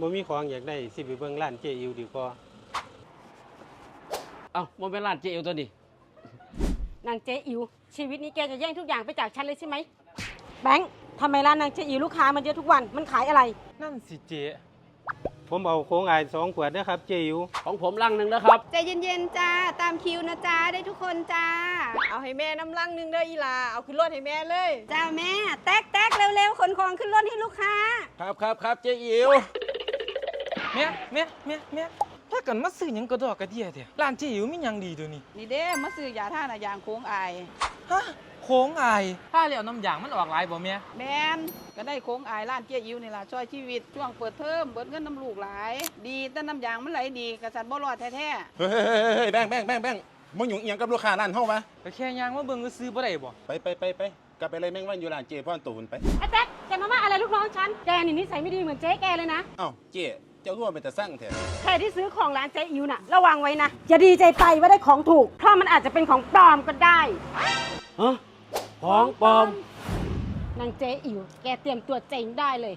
บ่มีของอยากได้สิไปเบิ่งร้านเจอิวดีกว่าเอ้ามันเป็นร้านเจอิวตัวนี้นางเจ๊อิ๋วชีวิตนี้แกจะแย่งทุกอย่างไปจากฉันเลยใช่ไหมแบงค์ทำไมร้านนางเจ๊อิ๋วลูกค้ามันเยอะทุกวันมันขายอะไร นั่นสิเจ๊ผมเอาโค้งอายสองขวดนะครับเจอิวของผมลังหนึ่งนะครับ ใจเย็นๆจ้า ตามคิวนะจ้าได้ทุกคนจ้า เอาให้แม่น้ำลังหนึงเด้ออีหลาเอาขึ้นรถให้แม่เลย จ้าแม่ แตกแตกๆเร็วๆขนของขึ้นรถให้ลูกค้า ครับครับครับเจอิว แม่แม่แม่แม่ถ้ากันมาซื้อหยังกระดอกกระเดียเถอะร้านเจ๊อิ๋วมีหยังดีตัวนี้นี่เด้มาซื้อยาท่าน่ะยางโค้งอาย ฮะโค้งอายถ้าแล้วน้ำยางมันออกหลายบ่แม่แมนก็ได้โค้งอายร้านเจี๊ยอิวนี่ล่ะช่วยชีวิตช่วงเปิดเทอมเบิดเงินน้ำลูกหลาย ดีแต่น้ำยางมันไหลดีกระสันบ่รอดแท้เฮ้ยเฮ้ยเฮ้ยเฮ้ยแบงค์แบงค์แบงค์แบงค์มึงอยู่เอียงกับลูกค้าร้านเฮาวะก็แค่ยางมาเบิ่งก็ซื้อบ่ได้บ่ไปไปไปไปกลับไปเลยแม่งวันอยู่ร้านเจพ่อนตูนไปไอ้แจ๊คแกมาว่าอะไรลูกน้องฉัน แกนี่นิสัยไม่ดีเหมือนเจ๊แกเลยนะ เอ้าเจเจ้าร่วมเป็นแต่สร้างแท้ใครที่ซื้อของร้านเจ๊อิ๋วน่ะ ระวังไว้นะอย่าดีใจไปว่าได้ของถูก เพราะมันอาจจะเป็นของปลอมก็ได้ฮะของปลอม นางเจ๊อิ๋วแกเตรียมตัวเจ๊งได้เลย